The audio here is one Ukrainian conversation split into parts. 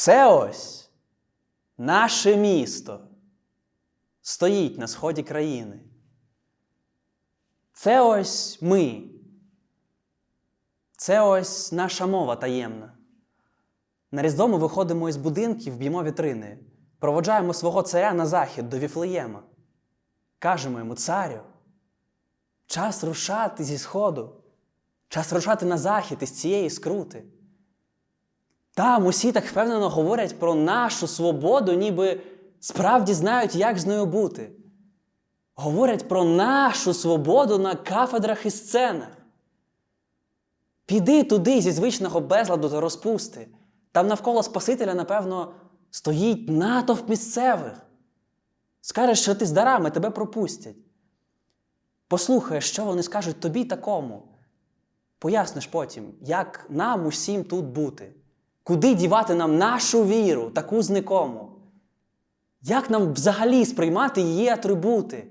Це ось наше місто стоїть на сході країни. Це ось ми. Це ось наша мова таємна. На Різдво ми виходимо із будинків, б'ємо вітрини, проводжаємо свого царя на захід до Віфлеєма. Кажемо йому, царю, час рушати зі сходу, час рушати на захід із цієї скрути. Там усі так впевнено говорять про нашу свободу, ніби справді знають, як з нею бути. Говорять про нашу свободу на кафедрах і сценах. Піди туди зі звичного безладу та розпусти. Там навколо Спасителя, напевно, стоїть натовп місцевих. Скажеш, що ти з дарами тебе пропустять. Послухаєш, що вони скажуть тобі такому. Поясниш потім, як нам усім тут бути, куди дівати нам нашу віру, таку зникому. Як нам взагалі сприймати її атрибути?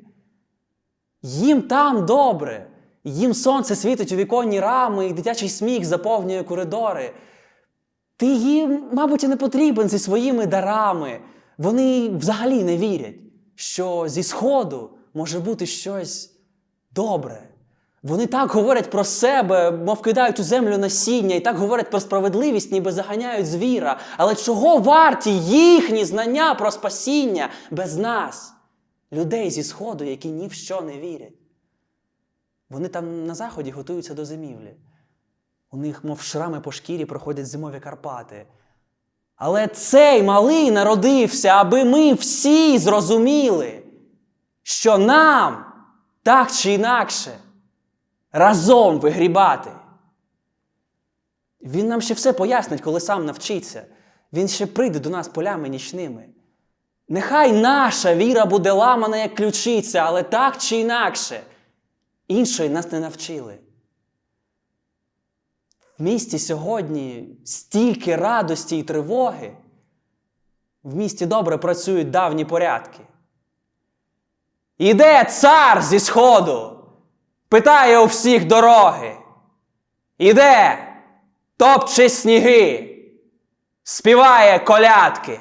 Їм там добре, їм сонце світить у віконні рами, і дитячий сміх заповнює коридори. Ти їм, мабуть, і не потрібен зі своїми дарами. Вони взагалі не вірять, що зі сходу може бути щось добре. Вони так говорять про себе, мов кидають у землю насіння, і так говорять про справедливість, ніби заганяють звіра. Але чого варті їхні знання про спасіння без нас, людей зі сходу, які ні в що не вірять? Вони там на заході готуються до зимівлі. У них, мов шрами по шкірі, проходять зимові Карпати. Але цей малий народився, аби ми всі зрозуміли, що нам так чи інакше разом вигрібати. Він нам ще все пояснить, коли сам навчиться. Він ще прийде до нас полями нічними. Нехай наша віра буде ламана, як ключиця, але так чи інакше. Іншої нас не навчили. В місті сьогодні стільки радості і тривоги. В місті добре працюють давні порядки. Іде цар зі сходу, питає у всіх дороги. Іде, топче сніги, співає колядки.